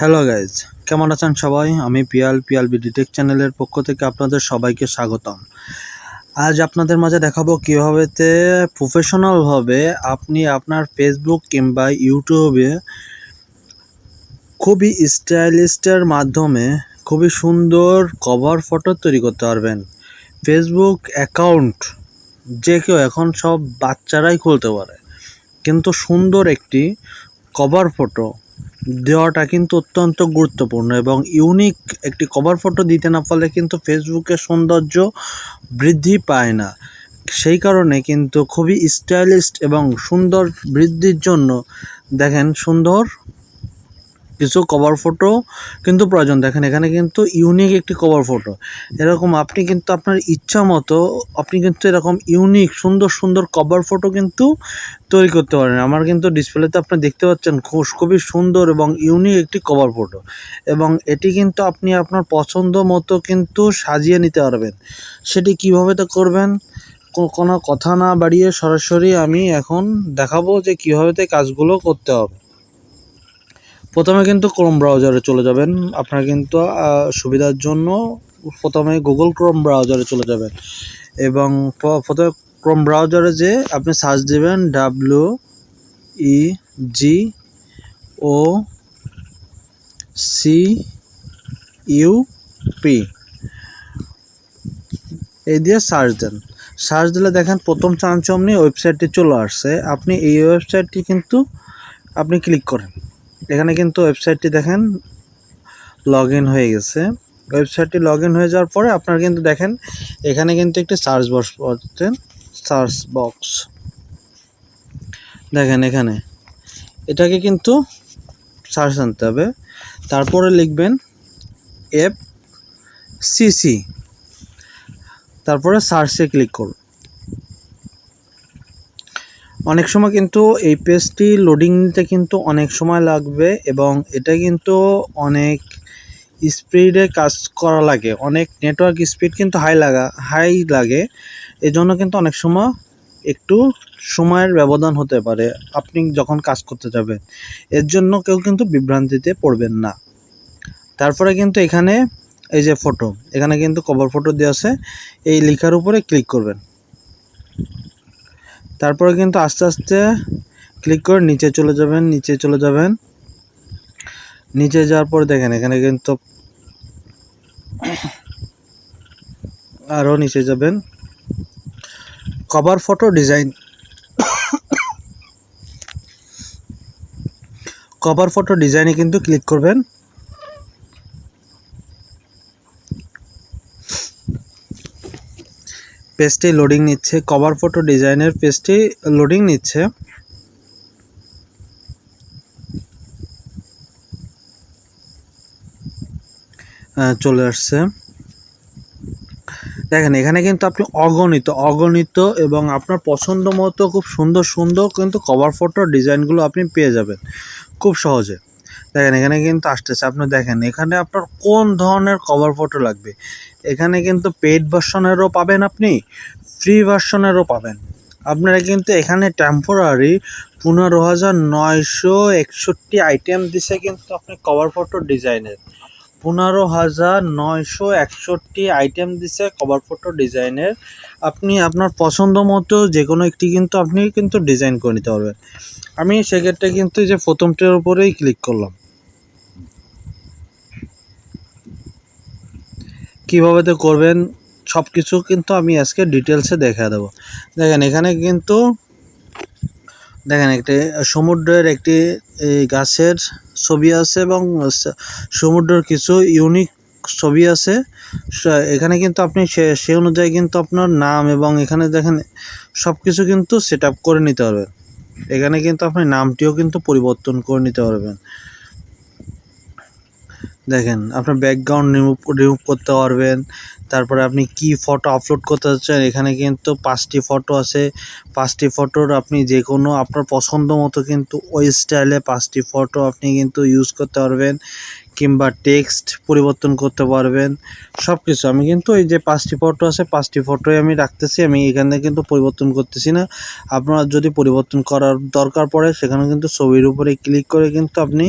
Hello guys কেমন আছেন সবাই? আমি পিয়াল পিয়াল বিডিটেক চ্যানেলের পক্ষ থেকে আপনাদের সবাইকে স্বাগতম। আজ আপনাদের মাঝে দেখাবো কীভাবেতে প্রফেশনালভাবে আপনি আপনার ফেসবুক কিংবা ইউটিউবে খুবই স্টাইলিস্টের মাধ্যমে খুবই সুন্দর কভার ফটো তৈরি করতে পারবেন। ফেসবুক অ্যাকাউন্ট যে কেউ এখন সব বাচ্চারাই খুলতে পারে। কিন্তু সুন্দর একটি কভার ফটো দেওয়াটা কিন্তু অত্যন্ত গুরুত্বপূর্ণ এবং ইউনিক একটি কভার ফটো দিতে না পারলে কিন্তু ফেসবুকের সৌন্দর্য বৃদ্ধি পায় না। সেই কারণে কিন্তু খুবই স্টাইলিস্ট এবং সুন্দর বৃদ্ধির জন্য দেখেন সুন্দর কিছু কভার ফটো কিন্তু প্রয়োজন। দেখেন, এখানে কিন্তু ইউনিক একটি কভার ফটো এরকম আপনি কিন্তু আপনার ইচ্ছা মতো, আপনি কিন্তু এরকম ইউনিক সুন্দর সুন্দর কভার ফটো কিন্তু তৈরি করতে পারেন। আমার কিন্তু ডিসপ্লেতে আপনি দেখতে পাচ্ছেন খুব- খুবই সুন্দর এবং ইউনিক একটি কভার ফটো এবং এটি কিন্তু আপনি আপনার পছন্দ মতো কিন্তু সাজিয়ে নিতে পারবেন। সেটি কীভাবে তো করবেন কোনো কথা না বাড়িয়ে সরাসরি আমি এখন দেখাবো যে কীভাবে কাজগুলো করতে হবে। প্রথমে কিন্তু ক্রোম ব্রাউজারে চলে যাবেন। আপনার কিন্তু সুবিধার জন্য প্রথমে গুগল ক্রোম ব্রাউজারে চলে যাবেন। এবং প্রথমে ক্রোম ব্রাউজারে যে আপনি সার্চ দেবেন W E G O C U P এই দিয়ে সার্চ দেন। সার্চ দিলে দেখেন প্রথম চাঞ্চমনি ওয়েবসাইটটি চলে আসছে। আপনি এই ওয়েবসাইটটি কিন্তু আপনি ক্লিক করেন। এখানে কিন্তু ওয়েবসাইটটি দেখেন লগ হয়ে গেছে। ওয়েবসাইটটি লগ হয়ে যাওয়ার পরে আপনার কিন্তু দেখেন, এখানে কিন্তু একটি সার্চ বক্স পাচ্ছেন, সার্চ বক্স। দেখেন এখানে, এটাকে কিন্তু সার্চ আনতে হবে। তারপরে লিখবেন এফ সিসি তারপরে সার্চে ক্লিক করুন। অনেক সময় কিন্তু এই পেজটি লোডিং নিতে কিন্তু অনেক সময় লাগবে এবং এটা কিন্তু অনেক স্পিডে কাজ করা লাগে। অনেক নেটওয়ার্ক স্পিড কিন্তু হাই লাগা হাই লাগে। এজন্য কিন্তু অনেক সময় একটু সময়ের ব্যবধান হতে পারে আপনি যখন কাজ করতে যাবেন। এর জন্য কেউ কিন্তু বিভ্রান্তিতে পড়বেন না। তারপরে কিন্তু এখানে এই যে ফটো এখানে কিন্তু কভার ফটো দেওয়া আছে। এই লেখার উপরে ক্লিক করবেন। তারপরে কিন্তু আস্তে আস্তে ক্লিক করে নিচে চলে যাবেন, নিচে চলে যাবেন। নিচে যাওয়ার পর দেখেন, এখানে কিন্তু আরও নিচে যাবেন। Cover photo design cover photo ডিজাইনে কিন্তু ক্লিক করবেন। পেজটি লোডিং নিচ্ছে কভার ফটো ডিজাইনের পেজটি লোডিং নিচ্ছে। চলে আসছে। দেখেন, এখানে কিন্তু আপনি অগণিত অগণিত এবং আপনার পছন্দ মতো খুব সুন্দর সুন্দর কিন্তু কভার ফটো ডিজাইনগুলো আপনি পেয়ে যাবেন খুব সহজে। দেখেন, এখানে কিন্তু আসতেছে। আপনি দেখেন, এখানে আপনার কোন ধরনের কভার ফটো লাগবে? এখানে কিন্তু পেড ভার্সনেরও পাবেন আপনি ফ্রি ভার্সনেরও পাবেন। আপনারা কিন্তু এখানে টেম্পোরারি পনেরো হাজার নয়শো একষট্টি আইটেম দিছে কিন্তু আপনি কভার ফটো ডিজাইনের পনেরো হাজার নয়শো একষট্টি আইটেম দিছে কভার ফটো ডিজাইনের আপনি আপনার পছন্দ মতো যে কোনো একটি কিন্তু আপনি কিন্তু ডিজাইন করে নিতে পারবেন। আমি সেক্ষেত্রে কিন্তু যে প্রথমটার উপরেই ক্লিক করলাম। কীভাবে তো করবেন সব কিছু কিন্তু আমি আজকে ডিটেলসে দেখা দেবো। দেখেন, এখানে কিন্তু দেখেন একটি সমুদ্রের একটি গাছের ছবি আছে এবং সমুদ্রের কিছু ইউনিক ছবি আছে। এখানে কিন্তু আপনি সে অনুযায়ী কিন্তু আপনার নাম এবং এখানে দেখেন সব কিছু কিন্তু সেট করে নিতে পারবেন। এখানে কিন্তু আপনি নামটিও কিন্তু পরিবর্তন করে নিতে পারবেন। দেখেন, আপনার ব্যাকগ্রাউন্ড রিমুভ রিমুভ করতে পারবেন। তারপরে আপনি কি ফটো আপলোড করতে চাচ্ছেন, এখানে কিন্তু পাঁচটি ফটো আছে। পাঁচটি ফটোর আপনি যে কোনো আপনার পছন্দ মতো কিন্তু ওই স্টাইলে পাঁচটি ফটো আপনি কিন্তু ইউজ করতে পারবেন কিংবা টেক্সট পরিবর্তন করতে পারবেন সব কিছু আমি কিন্তু এই যে পাঁচটি ফটো আছে, পাঁচটি ফটোই আমি রাখতেছি, আমি এখানে কিন্তু পরিবর্তন করতেছি না। আপনার যদি পরিবর্তন করার দরকার পড়ে, সেখানে কিন্তু ছবির উপরে ক্লিক করে কিন্তু আপনি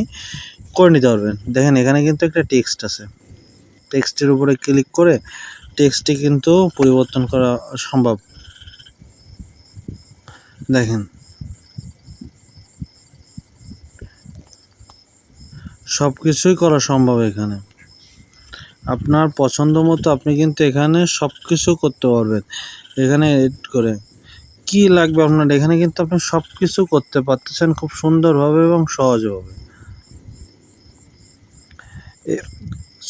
করে নিতে পারবেন। দেখেন, এখানে কিন্তু একটা টেক্সট আছে। টেক্সটের উপরে ক্লিক করে টেক্সটটি কিন্তু পরিবর্তন করা সম্ভব। দেখেন। সব কিছুই করা সম্ভব এখানে। আপনার পছন্দ মতো আপনি কিন্তু এখানে সব কিছু করতে পারবেন। এখানে এড করে। কি লাগবে আপনার? এখানে কিন্তু আপনি সব কিছু করতে পারতেছেন খুব সুন্দরভাবে এবং সহজভাবে।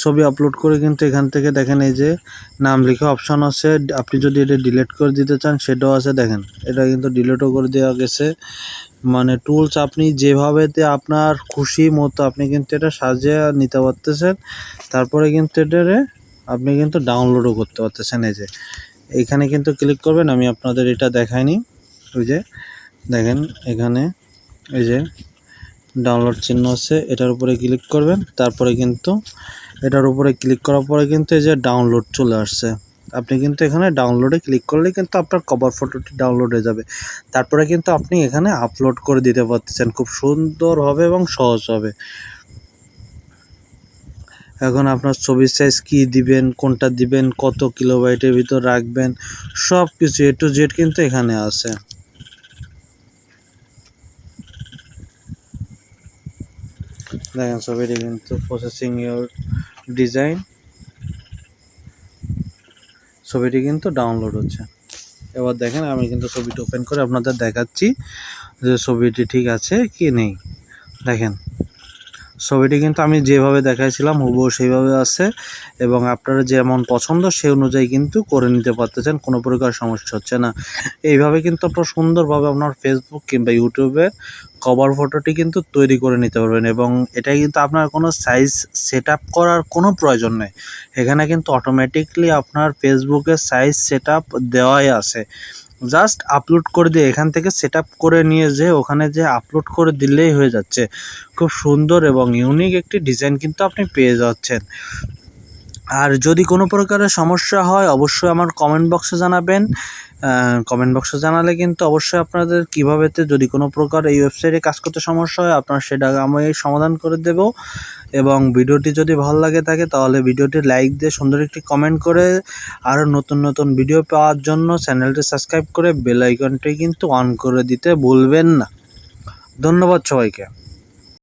ছবি আপলোড করে কিন্তু এখান থেকে দেখেন এই যে নাম লেখা অপশন আছে। আপনি যদি এটা ডিলিট করে দিতে চান, সেটাও আছে দেখেন। এটা কিন্তু ডিলিটও করে দেওয়া গেছে। মানে টুলস আপনি যেভাবেতে আপনার খুশি মতো আপনি কিন্তু এটা সাজিয়ে নিতে পারতেছেন। তারপরে কিন্তু এটারে আপনি কিন্তু ডাউনলোডও করতে পারতেছেন এই যে। এখানে কিন্তু ক্লিক করবেন, আমি আপনাদের এটা দেখাইনি। ওই যে দেখেন এখানে, এই যে ডাউনলোড চিহ্ন আছে, এটার উপরে ক্লিক করবেন, তারপরে কিন্তু এটার উপরে ক্লিক করার পরে কিন্তু এই যে ডাউনলোড চলে আসছে। আপনি কিন্তু এখানে ডাউনলোডে ক্লিক করলে কিন্তু আপনার কভার ফটোটি ডাউনলোড হয়ে যাবে। তারপরে কিন্তু আপনি এখানে আপলোড করে দিতে পারতেছেন, খুব সুন্দর হবে এবং সহজ হবে। এখন আপনার ছবির সাইজ কী দিবেন, কোনটা দিবেন, কত কিলোবাইটের ভিতর রাখবেন সব কিছু এ টু জেড কিন্তু এখানে আছে। দেখেন ছবিটি কিন্তু প্রসেসিং ইউর ডিজাইন ছবিটি কিন্তু ডাউনলোড হচ্ছে। এবার দেখেন আমি কিন্তু ছবিটি ওপেন করে আপনাদের দেখাচ্ছি যে ছবিটি ঠিক আছে কি নেই। দেখেন। ছবিটি কিন্তু আমি যেভাবে দেখাইছিলাম, হুবহু সেইভাবে আছে এবং আপনারা যেমন পছন্দ সেই অনুযায়ী কিন্তু করে নিতে পারতেছেন, কোনো প্রকার সমস্যা হচ্ছে না। এইভাবে কিন্তু আপনার সুন্দরভাবে আপনার ফেসবুক কিংবা ইউটিউবে কভার ফটোটি কিন্তু তৈরি করে নিতে পারবেন এবং এটা কিন্তু আপনার কোনো সাইজ সেট করার কোনো প্রয়োজন নেই। এখানে কিন্তু অটোমেটিকলি আপনার ফেসবুকের সাইজ সেট দেওয়াই আছে। জাস্ট আপলোড করে দিয়ে এখান থেকে সেট করে নিয়ে যে ওখানে যে আপলোড করে দিলেই হয়ে যাচ্ছে। খুব সুন্দর এবং ইউনিক একটি ডিজাইন কিন্তু আপনি পেয়ে যাচ্ছেন। আর যদি কোনো প্রকারের সমস্যা হয়, অবশ্যই আমার কমেন্ট বক্সে জানাবেন। কমেন্ট বক্সে জানালে কিন্তু অবশ্যই আপনাদের কীভাবেতে যদি কোনো প্রকার এই ওয়েবসাইটে কাজ করতে সমস্যা হয়, আপনার সেটা আমি সমাধান করে দেব। এবং ভিডিওটি যদি ভালো লাগে থাকে, তাহলে ভিডিওটি লাইক দিয়ে সুন্দর একটি কমেন্ট করে আরও নতুন নতুন ভিডিও পাওয়ার জন্য চ্যানেলটি সাবস্ক্রাইব করে বেল আইকনটি কিন্তু অন করে দিতে ভুলবেন না। ধন্যবাদ সবাইকে।